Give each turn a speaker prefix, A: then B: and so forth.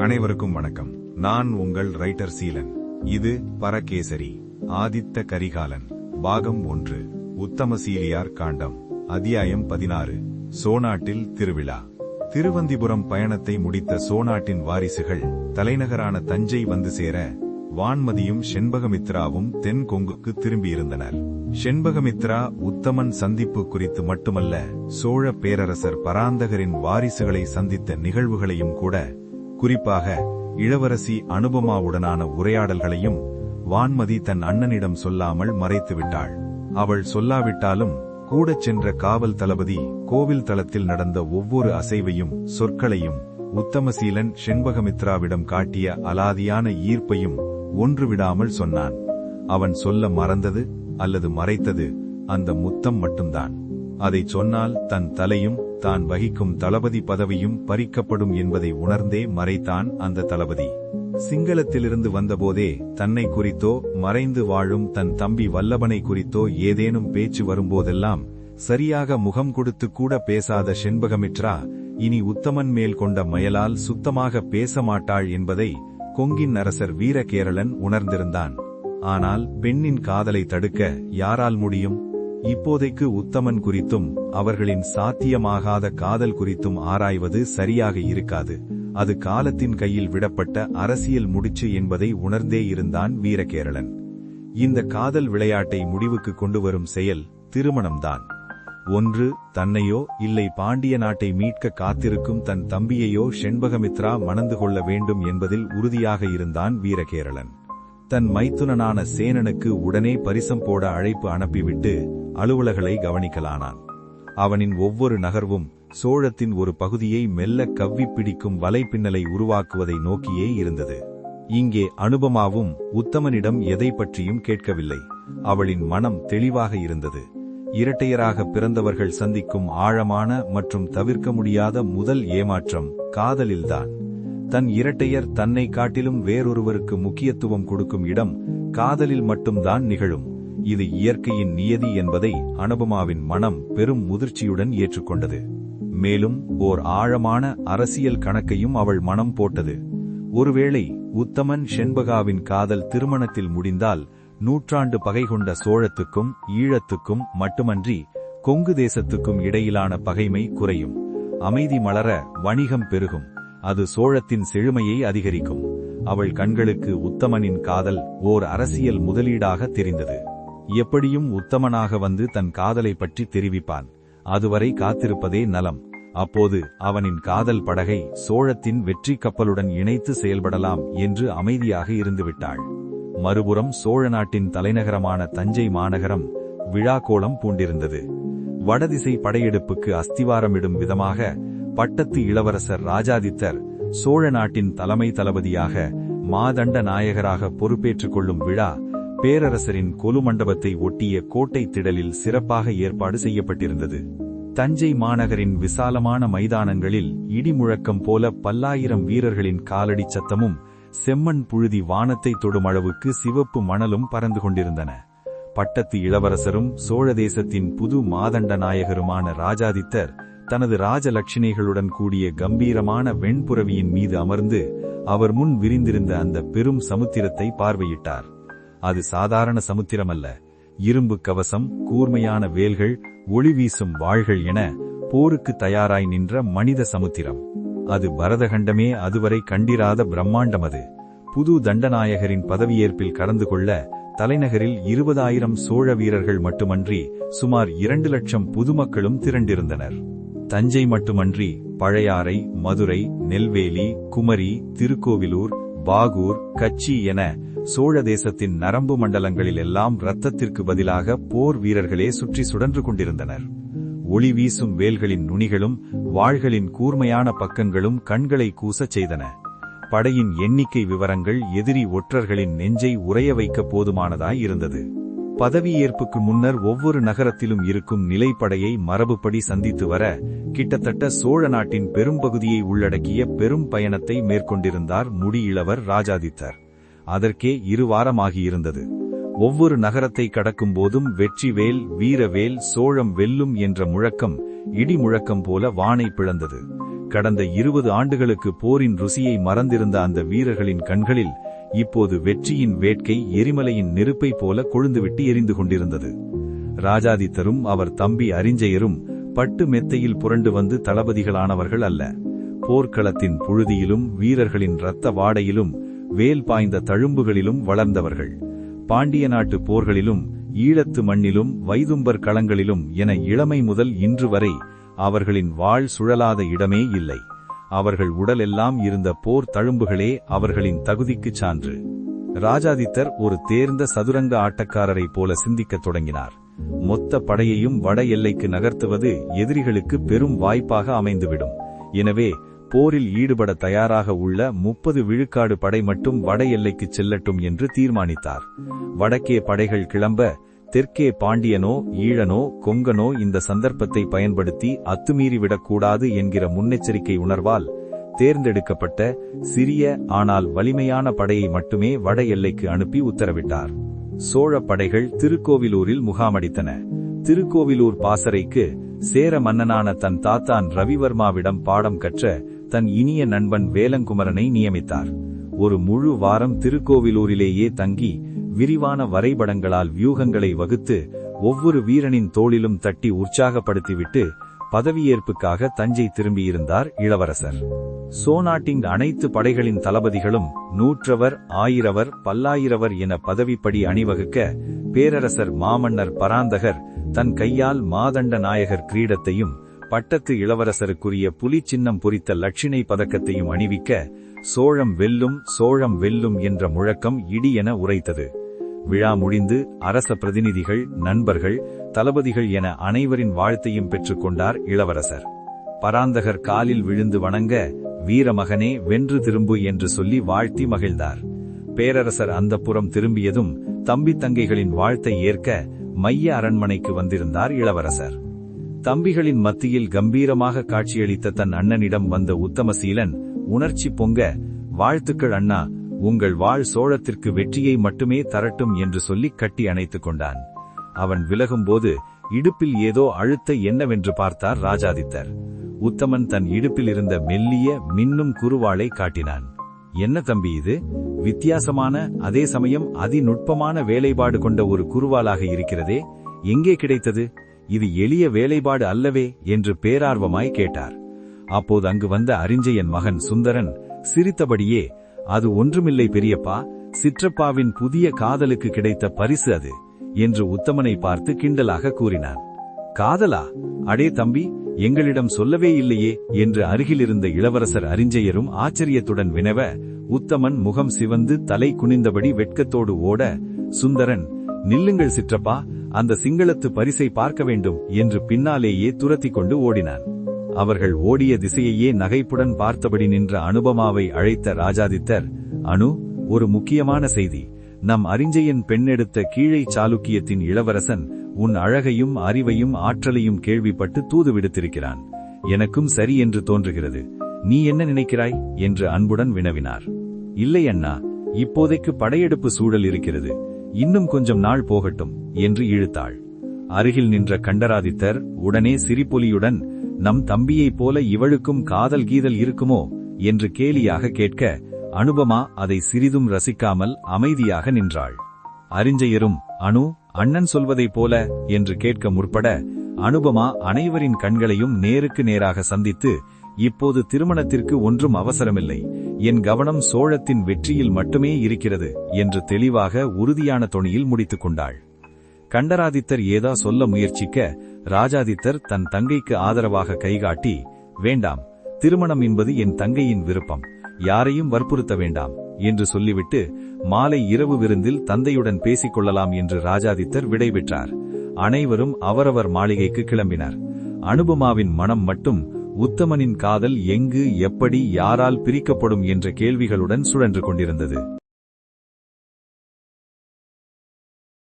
A: அனைவருக்கும் வணக்கம். நான் உங்கள் ரைட்டர் சீலன். இது பரகேசரி ஆதித்த கரிகாலன் பாகம் ஒன்று உத்தமசீலியார் காண்டம் அத்தியாயம் பதினாறு சோனாட்டில் திருவிழா. திருவந்திபுரம் பயணத்தை முடித்த சோனாட்டின் வாரிசுகள் தலைநகரான தஞ்சை வந்து சேர வான்மதியும் செண்பகமித்ராவும் தென் கொங்குக்கு திரும்பியிருந்தனர். செண்பகமித்ரா உத்தமன் சந்திப்பு குறித்து மட்டுமல்ல சோழ பேரரசர் பராந்தகரின் வாரிசுகளை சந்தித்த நிகழ்வுகளையும் கூட குறிப்பாக இளவரசி அனுபமாவுடனான உரையாடல்களையும் வான்மதி தன் அண்ணனிடம் சொல்லாமல் மறைத்துவிட்டாள். அவள் சொல்லாவிட்டாலும் கூடச் சென்ற காவல் தளபதி கோவில் தளத்தில் நடந்த ஒவ்வொரு அசைவையும் சொற்களையும் உத்தமசீலன் செண்பகமித்ராவிடம் காட்டிய அலாதியான ஈர்ப்பையும் ஒன்று விடாமல் சொன்னான். அவன் சொல்ல மறந்தது அல்லது மறைத்தது அந்த முத்தம் மட்டும்தான். அதை சொன்னால் தன் தலையும் தான் வகிக்கும் தளபதி பதவியும் பறிக்கப்படும் என்பதை உணர்ந்தே மறைத்தான் அந்த தளபதி. சிங்களத்திலிருந்து வந்தபோதே தன்னை குறித்தோ மறைந்து வாழும் தன் தம்பி வல்லபனை குறித்தோ ஏதேனும் பேச்சு வரும்போதெல்லாம் சரியாக முகம் கொடுத்து கூட பேசாத செண்பகமித்ரா இனி உத்தமன் மேல் கொண்ட மயலால் சுத்தமாக பேச மாட்டாள் என்பதை கொங்கின் அரசர் வீரகேரளன் உணர்ந்திருந்தான். ஆனால் பெண்ணின் காதலை தடுக்க யாரால் முடியும்? இப்போதைக்கு உத்தமன் குறித்தும் அவர்களின் சாத்தியமாகாத காதல் குறித்தும் ஆராய்வது சரியாக இருக்காது. அது காலத்தின் கையில் விடப்பட்ட அரசியல் முடிச்சு என்பதை உணர்ந்தே இருந்தான் வீரகேரளன். இந்த காதல் விளையாட்டை முடிவுக்கு கொண்டு வரும் செயல் திருமணம்தான். ஒன்று தன்னையோ இல்லை பாண்டிய நாட்டை மீட்க காத்திருக்கும் தன் தம்பியையோ செண்பகமித்ரா மணந்து கொள்ள வேண்டும் என்பதில் உறுதியாக இருந்தான் வீரகேரளன். தன் மைத்துனனான சேனனுக்கு உடனே பரிசம் போட அழைப்பு அனுப்பிவிட்டு அலுவலகளை கவனிக்கலானான். அவனின் ஒவ்வொரு நகர்வும் சோழத்தின் ஒரு பகுதியை மெல்ல கவ்வி பிடிக்கும் வலைப்பின்னலை உருவாக்குவதை நோக்கியே இருந்தது. இங்கே அனுபமாவும் உத்தமனிடம் எதை பற்றியும் கேட்கவில்லை. அவளின் மனம் தெளிவாக இருந்தது. இரட்டையராக பிறந்தவர்கள் சந்திக்கும் ஆழமான மற்றும் தவிர்க்க முடியாத முதல் ஏமாற்றம் காதலில்தான். தன் இரட்டையர் தன்னை காட்டிலும் வேறொருவருக்கு முக்கியத்துவம் கொடுக்கும் இடம் காதலில் மட்டும்தான் நிகழும். இது இயற்கையின் நியதி என்பதை அனுபமாவின் மனம் பெரும் முதிர்ச்சியுடன் ஏற்றுக்கொண்டது. மேலும் ஓர் ஆழமான அரசியல் கணக்கையும் அவள் மனம் போட்டது. ஒருவேளை உத்தமன் ஷென்பகாவின் காதல் திருமணத்தில் முடிந்தால் நூற்றாண்டு பகை கொண்ட சோழத்துக்கும் ஈழத்துக்கும் மட்டுமன்றி கொங்கு தேசத்துக்கும் இடையிலான பகைமை குறையும். அமைதி மலர வணிகம் பெருகும். அது சோழத்தின் செழுமையை அதிகரிக்கும். அவள் கண்களுக்கு உத்தமனின் காதல் ஓர் அரசியல் முதலீடாக தெரிந்தது. எப்படியும் உத்தமனாக வந்து தன் காதலை பற்றி தெரிவிப்பான். அதுவரை காத்திருப்பதே நலம். அப்போது அவனின் காதல் படகை சோழத்தின் வெற்றி கப்பலுடன் இணைத்து செயல்படலாம் என்று அமைதியாக இருந்துவிட்டாள். மறுபுறம் சோழ நாட்டின் தலைநகரமான தஞ்சை மாநகரம் விழாக்கோலம் பூண்டிருந்தது. வடதிசை படையெடுப்புக்கு அஸ்திவாரமிடும் விதமாக பட்டத்து இளவரசர் ராஜாதித்தர் சோழ நாட்டின் தலைமை தளபதியாக மாதண்ட நாயகராக பொறுப்பேற்றுக் கொள்ளும் விழா பேரரசரின் கொலு மண்டபத்தை ஒட்டிய கோட்டை திடலில் சிறப்பாக ஏற்பாடு செய்யப்பட்டிருந்தது. தஞ்சை மாநகரின் விசாலமான மைதானங்களில் இடிமுழக்கம் போல பல்லாயிரம் வீரர்களின் காலடி சத்தமும் செம்மண் புழுதி வானத்தை தொடும் அளவுக்கு சிவப்பு மணலும் பறந்து கொண்டிருந்தன. பட்டத்து இளவரசரும் சோழ தேசத்தின் புது மாதண்ட நாயகருமான ராஜாதித்தர் தனது ராஜலட்சுமிகளுடன் கூடிய கம்பீரமான வெண்புறவியின் மீது அமர்ந்து அவர் முன் விரிந்திருந்த அந்த பெரும் சமுத்திரத்தை பார்வையிட்டார். அது சாதாரண சமுத்திரமல்ல. இரும்பு கவசம் கூர்மையான வேல்கள் ஒளி வீசும் வாள்கள் என போருக்கு தயாராய் நின்ற மனித சமுத்திரம். அது பரதகண்டமே அதுவரை கண்டிராத பிரம்மாண்டம் அது. புது தண்டநாயகரின் பதவியேற்பில் கலந்து கொள்ள தலைநகரில் இருபதாயிரம் சோழ வீரர்கள் மட்டுமன்றி சுமார் இரண்டு லட்சம் புதுமக்களும் திரண்டிருந்தனர். தஞ்சை மட்டுமன்றி பழையாறை மதுரை நெல்வேலி குமரி திருக்கோவிலூர் பாகூர் கச்சி என சோழ தேசத்தின் நரம்பு மண்டலங்களில் எல்லாம் இரத்தத்திற்கு பதிலாக போர் வீரர்களே சுற்றி சுடன்று கொண்டிருந்தனர். ஒளி வீசும் வேல்களின் நுனிகளும் வாள்களின் கூர்மையான பக்கங்களும் கண்களை கூசச் செய்தன. படையின் எண்ணிக்கை விவரங்கள் எதிரி ஒற்றர்களின் நெஞ்சை உறைய வைக்க போதுமானதாய் இருந்தது. பதவியேற்புக்கு முன்னர் ஒவ்வொரு நகரத்திலும் இருக்கும் நிலைப்படையை மரபுப்படி சந்தித்து வர கிட்டத்தட்ட சோழ நாட்டின் பெரும்பகுதியை உள்ளடக்கிய பெரும் பயணத்தை மேற்கொண்டிருந்தார் முடியிழவர் ராஜாதித்தர். அதற்கே இரு வாரமாகியிருந்தது. ஒவ்வொரு நகரத்தை கடக்கும் போதும் வெற்றிவேல் வீரவேல் சோழம் வெல்லும் என்ற முழக்கம் இடி முழக்கம் போல வானை பிளந்தது. கடந்த இருபது ஆண்டுகளுக்கு போரின் ருசியை மறந்திருந்த அந்த வீரர்களின் கண்களில் இப்போது வெற்றியின் வேட்கை எரிமலையின் நெருப்பை போல கொழுந்துவிட்டு எரிந்து கொண்டிருந்தது. ராஜாதித்தரும் அவர் தம்பி அரிஞ்சயரும் பட்டு மெத்தையில் புரண்டு வந்து தளபதிகளானவர்கள் அல்ல. போர்க்களத்தின் புழுதியிலும் வீரர்களின் இரத்த வாடையிலும் வேல் பாய்ந்த தழும்புகளிலும் வளர்ந்தவர்கள். பாண்டிய நாட்டு போர்களிலும் ஈழத்து மண்ணிலும் வைதும்பர் களங்களிலும் என இளமை முதல் இன்று வரை அவர்களின் வாழ் சுழலாத இடமே இல்லை. அவர்கள் உடலெல்லாம் இருந்த போர் தழும்புகளே அவர்களின் தகுதிக்குச் சான்று. ராஜாதித்தர் ஒரு தேர்ந்த சதுரங்க ஆட்டக்காரரைப் போல சிந்திக்கத் தொடங்கினார். மொத்த படையையும் வட எல்லைக்கு நகர்த்துவது எதிரிகளுக்கு பெரும் வாய்ப்பாக அமைந்துவிடும். எனவே போரில் ஈடுபட தயாராக உள்ள முப்பது விழுக்காடு படை மட்டும் வட எல்லைக்கு செல்லட்டும் என்று தீர்மானித்தார். வடக்கே படைகள் கிளம்ப தெற்கே பாண்டியனோ ஈழனோ கொங்கனோ இந்த சந்தர்ப்பத்தை பயன்படுத்தி அத்துமீறிவிடக்கூடாது என்கிற முன்னெச்சரிக்கை உணர்வால் தேர்ந்தெடுக்கப்பட்ட சிறிய ஆனால் வலிமையான படையை மட்டுமே வட எல்லைக்கு அனுப்பி உத்தரவிட்டார். சோழ படைகள் திருக்கோவிலூரில் முகாமடித்தன. திருக்கோவிலூர் பாசறைக்கு சேர மன்னனான தன் தாத்தான் ரவிவர்மாவிடம் பாடம் கற்ற தன் இனிய நண்பன் வேலங்குமரனை நியமித்தார். ஒரு முழு வாரம் திருக்கோவிலூரிலேயே தங்கி விரிவான வரைபடங்களால் வியூகங்களை வகுத்து ஒவ்வொரு வீரனின் தோளிலும் தட்டி உற்சாகப்படுத்திவிட்டு பதவியேற்புக்காக தஞ்சை திரும்பியிருந்தார் இளவரசர். சோனாட்டிங் அனைத்து படைகளின் தளபதிகளும் நூற்றவர் ஆயிரவர் பல்லாயிரவர் என பதவிப்படி அணிவகுக்க பேரரசர் மாமன்னர் பராந்தகர் தன் கையால் மாதண்ட நாயகர் கிரீடத்தையும் பட்டத்து இளவரசருக்குரிய புலி சின்னம் பொறித்த லட்சினை பதக்கத்தையும் அணிவிக்க சோழம் வெல்லும் சோழம் வெல்லும் என்ற முழக்கம் இடி என உரைத்தது. விழா முடிந்து அரச பிரதிநிதிகள் நண்பர்கள் தளபதிகள் என அனைவரின் வாழ்த்தையும் பெற்றுக்கொண்டார் இளவரசர். பராந்தகர் காலில் விழுந்து வணங்க வீரமகனே வென்று திரும்பு என்று சொல்லி வாழ்த்தி மகிழ்ந்தார். பேரரசர் அந்த புறம் திரும்பியதும் தம்பி தங்கைகளின் வாழ்த்தை ஏற்க மைய அரண்மனைக்கு வந்திருந்தார் இளவரசர். தம்பிகளின் மத்தியில் கம்பீரமாக காட்சியளித்த தன் அண்ணனிடம் வந்த உத்தமசீலன் உணர்ச்சி பொங்க வாழ்த்துக்கள் அண்ணா உங்கள் வாழ் சோழத்திற்கு வெற்றியை மட்டுமே தரட்டும் என்று சொல்லி கட்டி அணைத்துக் கொண்டான். அவன் விலகும்போது இடுப்பில் ஏதோ அழுத்த என்னவென்று பார்த்தார் ராஜாதித்தர். உத்தமன் தன் இடுப்பில் இருந்த மெல்லிய மின்னும் குருவாளை காட்டினான். என்ன தம்பி இது? வித்தியாசமான அதே சமயம் அதிநுட்பமான வேலைபாடு கொண்ட ஒரு குறுவாலாக இருக்கிறதே எங்கே கிடைத்தது? இது எளிய வேலைபாடு அல்லவே என்று பேரார்வமாய் கேட்டார். அப்போது அங்கு வந்த அறிஞ்சயன் மகன் சுந்தரன் சிரித்தபடியே அது ஒன்றுமில்லை பெரியப்பா சிற்றப்பாவின் புதிய காதலுக்கு கிடைத்த பரிசு அது என்று உத்தமனை பார்த்து கிண்டலாக கூறினான். காதலா? அடே தம்பி எங்களிடம் சொல்லவே இல்லையே என்று அருகிலிருந்த இளவரசர் அறிஞ்சயரும் ஆச்சரியத்துடன் வினவ உத்தமன் முகம் சிவந்து தலை குனிந்தபடி வெட்கத்தோடு ஓட சுந்தரன் நில்லுங்கள் சிற்றப்பா அந்த சிங்களத்து பரிசை பார்க்க வேண்டும் என்று பின்னாலேயே துரத்திக் கொண்டு ஓடினான். அவர்கள் ஓடிய திசையையே நகைப்புடன் பார்த்தபடி நின்ற அனுபமாவை அழைத்த ராஜாதித்தர் அனு ஒரு முக்கியமான செய்தி. நம் அறிஞ்சையின் பெண்ணெடுத்த கீழை சாளுக்கியத்தின் இளவரசன் உன் அழகையும் அறிவையும் ஆற்றலையும் கேள்விப்பட்டு தூது விடுத்திருக்கிறான். எனக்கும் சரி என்று தோன்றுகிறது. நீ என்ன நினைக்கிறாய்? என்று அன்புடன் வினவினார். இல்லை அண்ணா. இப்போதைக்கு படையெடுப்பு சூழல் இருக்கிறது. இன்னும் கொஞ்சம் நாள் போகட்டும் என்று இழுத்தாள். அருகில் நின்ற கண்டராதித்தர் உடனே சிரிப்பொலியுடன் நம் தம்பியைப் போல இவளுக்கும் காதல் கீதல் இருக்குமோ என்று கேலியாக கேட்க அனுபமா அதை சிறிதும் ரசிக்காமல் அமைதியாக நின்றாள். அறிஞ்சயரும் அனு அண்ணன் சொல்வதைப் போல என்று கேட்க முற்பட அனுபமா அனைவரின் கண்களையும் நேருக்கு நேராக சந்தித்து இப்போது திருமணத்திற்கு ஒன்றும் அவசரமில்லை. என் கவனம் சோழத்தின் வெற்றியில் மட்டுமே இருக்கிறது என்று தெளிவாக உறுதியான தொனியில் முடித்துக் கொண்டாள். கண்டராதித்தர் ஏதா சொல்ல முயற்சிக்க ராஜாதித்தர் தன் தங்கைக்கு ஆதரவாக கைகாட்டி வேண்டாம் திருமணம் என்பது என் தங்கையின் விருப்பம் யாரையும் வற்புறுத்த வேண்டாம் என்று சொல்லிவிட்டு மாலை இரவு விருந்தில் தந்தையுடன் பேசிக் கொள்ளலாம் என்று ராஜாதித்தர் விடைபெற்றார் அனைவரும் அவரவர் மாளிகைக்கு கிளம்பினர். அனுபமாவின் மனம் மட்டும் உத்தமனின் காதல் எங்கு எப்படி யாரால் பிரிக்கப்படும் என்ற கேள்விகளுடன் சுழன்று கொண்டிருந்தது.